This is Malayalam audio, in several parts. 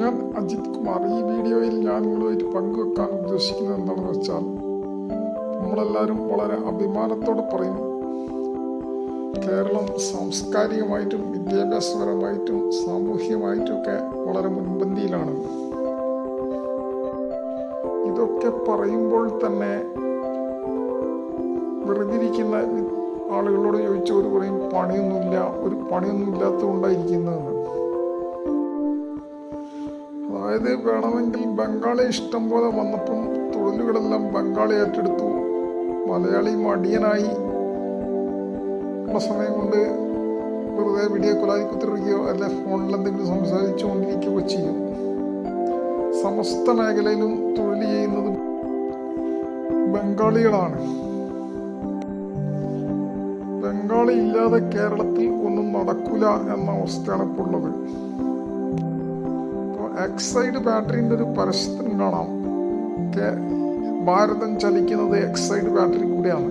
ഞാൻ അജിത് കുമാർ. ഈ വീഡിയോയിൽ ഞാൻ നിങ്ങളുമായിട്ട് പങ്കുവെക്കാൻ ഉദ്ദേശിക്കുന്നത് എന്താണെന്ന് വെച്ചാൽ നമ്മളെല്ലാവരും വളരെ അഭിമാനത്തോടെ പറയും കേരളം സാംസ്കാരികമായിട്ടും വിദ്യാഭ്യാസപരമായിട്ടും സാമൂഹികമായിട്ടും ഒക്കെ വളരെ മുൻപന്തിയിലാണ്. ഇതൊക്കെ പറയുമ്പോൾ തന്നെ വെറുതിരിക്കുന്ന ആളുകളോട് ചോദിച്ചവർ പറയും പണിയൊന്നുമില്ല ഒരു പണിയൊന്നും ഇല്ലാത്തതുകൊണ്ടായിരിക്കുന്നതെന്ന് അതായത് വേണമെങ്കിൽ ബംഗാളി ഇഷ്ടം പോലെ വന്നപ്പം തൊഴിലുകളെല്ലാം ബംഗാളി ഏറ്റെടുത്തു. മലയാളി മടിയനായി. ഉള്ള സമയം കൊണ്ട് വെറുതെ വീഡിയോ കൊലായി കുത്തിരിക്കുകയോ അല്ലെ ഫോണിൽ എന്തെങ്കിലും സംസാരിച്ചുകൊണ്ടിരിക്കുകയോ ചെയ്യും. സമസ്ത മേഖലയിലും തൊഴിൽ ചെയ്യുന്നത് ബംഗാളികളാണ്. ബംഗാളി ഇല്ലാതെ കേരളത്തിൽ ഒന്നും നടക്കില്ല എന്ന അവസ്ഥയാണ് ഇപ്പോൾ ഉള്ളത്. എക്സൈഡ് ബാറ്ററിന്റെ ഒരു പരസ്യത്തിന് കാണാം. ഭാരതം ചലിക്കുന്നത് എക്സൈഡ് ബാറ്ററി കൂടെയാണ്.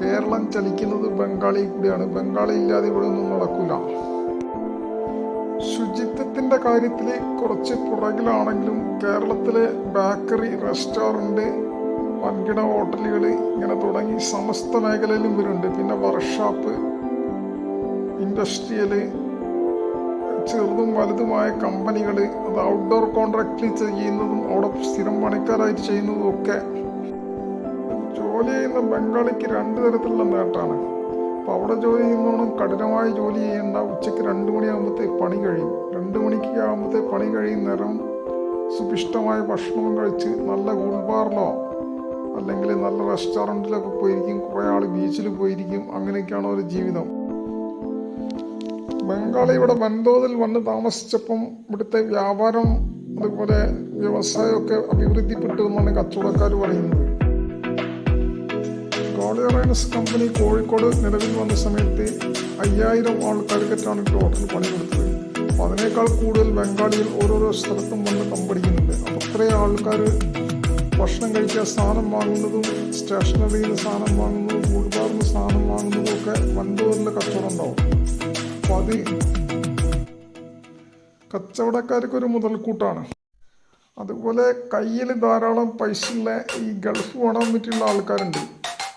കേരളം ചലിക്കുന്നത് ബംഗാളി കൂടിയാണ്. ബംഗാളി ഇല്ലാതെ ഇവിടെ ഒന്നും നടക്കൂല. ശുചിത്വത്തിന്റെ കാര്യത്തിൽ കുറച്ച് പുറകിലാണെങ്കിലും കേരളത്തിലെ ബേക്കറി റെസ്റ്റോറന്റ് വൻകിട ഹോട്ടലുകൾ ഇങ്ങനെ തുടങ്ങി സമസ്ത മേഖലയിലും വരുന്നുണ്ട്. പിന്നെ വർക്ക്ഷോപ്പ് ഇൻഡസ്ട്രിയൽ ചെറുതും വലുതുമായ കമ്പനികൾ അത് ഔട്ട്ഡോർ കോൺട്രാക്ടിൽ ചെയ്യുന്നതും അവിടെ സ്ഥിരം പണിക്കാരായിട്ട് ചെയ്യുന്നതും ഒക്കെ. ജോലി ചെയ്യുന്ന ബംഗാളിക്ക് രണ്ട് തരത്തിലുള്ള നേട്ടമാണ്. അപ്പോൾ അവിടെ ജോലി ചെയ്യുന്നവണ്ണം കഠിനമായ ജോലി ചെയ്യേണ്ട ഉച്ചയ്ക്ക് രണ്ട് മണിയാകുമ്പോഴത്തേക്ക് പണി കഴിയും. രണ്ട് മണിക്ക് ആകുമ്പോഴത്തേക്ക് പണി കഴിയും നേരം സുഭിഷ്ടമായ ഭക്ഷണവും കഴിച്ച് നല്ല കൂൾബാറിലോ അല്ലെങ്കിൽ നല്ല റെസ്റ്റോറന്റിലൊക്കെ പോയിരിക്കും. കുറേ ആൾ ബീച്ചിൽ പോയിരിക്കും. അങ്ങനെയൊക്കെയാണ് ഒരു ജീവിതം. ബംഗാളി ഇവിടെ വൻതോതിൽ വന്ന് താമസിച്ചപ്പം ഇവിടുത്തെ വ്യാപാരം അതുപോലെ വ്യവസായമൊക്കെ അഭിവൃദ്ധിപ്പെട്ടു എന്നാണ് കച്ചവടക്കാർ പറയുന്നത്. ഗോളിയറൈനസ് കമ്പനി കോഴിക്കോട് നിലവിൽ വന്ന സമയത്ത് അയ്യായിരം ആൾക്കാർക്കാണ് ടോട്ടൽ പണി കൊടുത്തത് അപ്പോൾ അതിനേക്കാൾ കൂടുതൽ ബംഗാളികൾ ഓരോരോ സ്ഥലത്തും വന്ന് കമ്പടിക്കുന്നുണ്ട് അപ്പോൾ അത്രയും ആൾക്കാർ ഭക്ഷണം കഴിക്കാൻ സാധനം വാങ്ങുന്നതും സ്റ്റേഷനറിയിൽ നിന്ന് സാധനം വാങ്ങുന്നതും കൂട്ടുപാറിൽ നിന്ന് സാധനം വാങ്ങുന്നതും ഒക്കെ വൻതോതിൽ കച്ചവടം ഉണ്ടാവും. അത് കച്ചവടക്കാർക്ക് ഒരു മുതൽക്കൂട്ടാണ്. അതുപോലെ കയ്യിൽ ധാരാളം പൈസ ഉള്ള ഈ ഗൾഫ് പോകാൻ പറ്റിയുള്ള ആൾക്കാരുണ്ട്.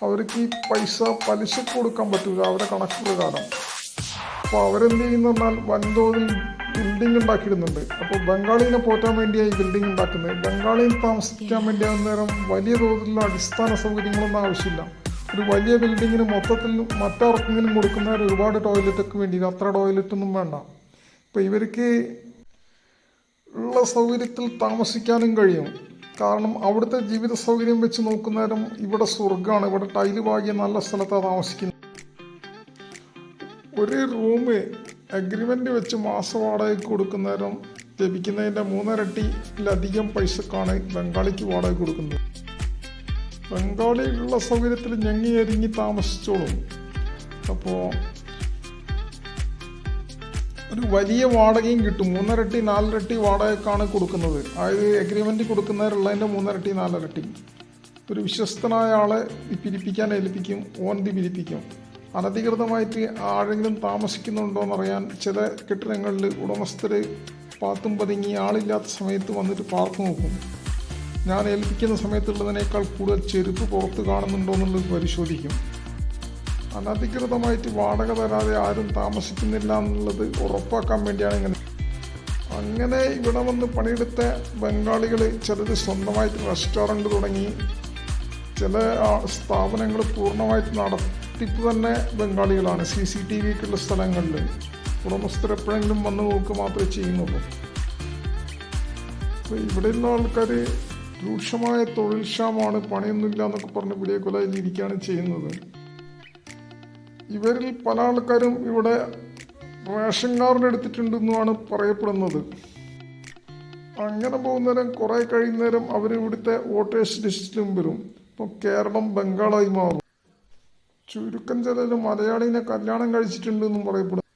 അവർക്ക് ഈ പൈസ പലിശ കൊടുക്കാൻ പറ്റില്ല അവരെ കണക്ക് പ്രകാരം. അപ്പോൾ അവരെന്ത് ചെയ്യുന്ന പറഞ്ഞാൽ വൻതോതിൽ ബിൽഡിംഗ് ഉണ്ടാക്കിയിടുന്നുണ്ട്. അപ്പോൾ ബംഗാളിനെ പോറ്റാൻ വേണ്ടിയായി ബിൽഡിംഗ് ഉണ്ടാക്കുന്നത്. ബംഗാളിയിൽ താമസിക്കാൻ വേണ്ടി അന്നേരം വലിയ തോതിലുള്ള അടിസ്ഥാന സൗകര്യങ്ങളൊന്നും ആവശ്യമില്ല. ഒരു വലിയ ബിൽഡിങ്ങിന് മൊത്തത്തിൽ മറ്റാർക്കെങ്കിലും കൊടുക്കുന്നവർ ഒരുപാട് ടോയ്ലറ്റൊക്കെ വേണ്ടി അത്ര ടോയ്ലറ്റൊന്നും വേണ്ട. ഇപ്പോൾ ഇവർക്ക് ഉള്ള സൗകര്യത്തിൽ താമസിക്കാനും കഴിയും. കാരണം അവിടുത്തെ ജീവിത സൗകര്യം വെച്ച് നോക്കുന്നേരം ഇവിടെ സ്വർഗമാണ് ഇവിടെ ടൈൽ പാകിയ നല്ല സ്ഥലത്താണ് താമസിക്കുന്നത്. ഒരു റൂം അഗ്രിമെന്റ് വെച്ച് മാസ വാടകയ്ക്ക് കൊടുക്കുന്നേരം ലഭിക്കുന്നതിന്റെ മൂന്നരട്ടിയിലധികം പൈസക്കാണ് ബംഗാളിക്ക് വാടക കൊടുക്കുന്നത്. ബംഗാളിയിലുള്ള സൗകര്യത്തിൽ ഞങ്ങി എരിങ്ങി താമസിച്ചോളും. അപ്പോൾ ഒരു വലിയ വാടകയും കിട്ടും. മൂന്നരട്ടി നാലരട്ടി വാടകക്കാണ് കൊടുക്കുന്നത്. അതായത് എഗ്രിമെന്റ് കൊടുക്കുന്നവരുള്ളതിന്റെ മൂന്നരട്ടി നാലരട്ടി. ഒരു വിശ്വസ്തനായ ആളെ പിരിപ്പിക്കാൻ ഏൽപ്പിക്കും ഓൻ ഇത് പിരിപ്പിക്കും. അനധികൃതമായിട്ട് ആരെങ്കിലും താമസിക്കുന്നുണ്ടോ എന്നറിയാൻ ചില കെട്ടിടങ്ങളിൽ ഉടമസ്ഥർ പാത്തും പതുങ്ങി ആളില്ലാത്ത സമയത്ത് വന്നിട്ട് പാർക്ക് നോക്കും. ഞാൻ ഏൽപ്പിക്കുന്ന സമയത്തുള്ളതിനേക്കാൾ കൂടുതൽ ചെരുപ്പ് പുറത്ത് കാണുന്നുണ്ടോ എന്നുള്ളത് പരിശോധിക്കും. അനധികൃതമായിട്ട് വാടക തരാതെ ആരും താമസിക്കുന്നില്ല എന്നുള്ളത് ഉറപ്പാക്കാൻ വേണ്ടിയാണ് ഇങ്ങനെ. അങ്ങനെ ഇവിടെ വന്ന് പണിയെടുത്ത ബംഗാളികൾ ചിലർ സ്വന്തമായിട്ട് റെസ്റ്റോറന്റ് തുടങ്ങി. ചില സ്ഥാപനങ്ങൾ പൂർണമായിട്ട് നടത്തിപ്പ് തന്നെ ബംഗാളികളാണ്. സി സി ടി വിക്കുള്ള സ്ഥലങ്ങളിൽ ഉടമസ്ഥർ എപ്പോഴെങ്കിലും വന്ന് നോക്കുക മാത്രമേ ചെയ്യുന്നുള്ളൂ. അപ്പോൾ ഇവിടെയുള്ള ആൾക്കാർ രൂക്ഷമായ തൊഴിൽ ക്ഷാമമാണ് പണിയൊന്നുമില്ല എന്നൊക്കെ പറഞ്ഞ് വിളിയ കൊലയിൽ ഇരിക്കുകയാണ് ചെയ്യുന്നത്. ഇവരിൽ പല ആൾക്കാരും ഇവിടെ റേഷൻ കാർഡ് എടുത്തിട്ടുണ്ടെന്നുമാണ് പറയപ്പെടുന്നത്. അങ്ങനെ പോകുന്നേരം കുറേ കഴിയുന്നേരം അവർ ഇവിടുത്തെ വോട്ടേഴ്സ് ലിസ്റ്റിലും വരും. ഇപ്പോൾ കേരളം ബംഗാളായി മാറും. ചുരുക്കം ചിലർ മലയാളീനെ കല്യാണം കഴിച്ചിട്ടുണ്ടെന്നും പറയപ്പെടും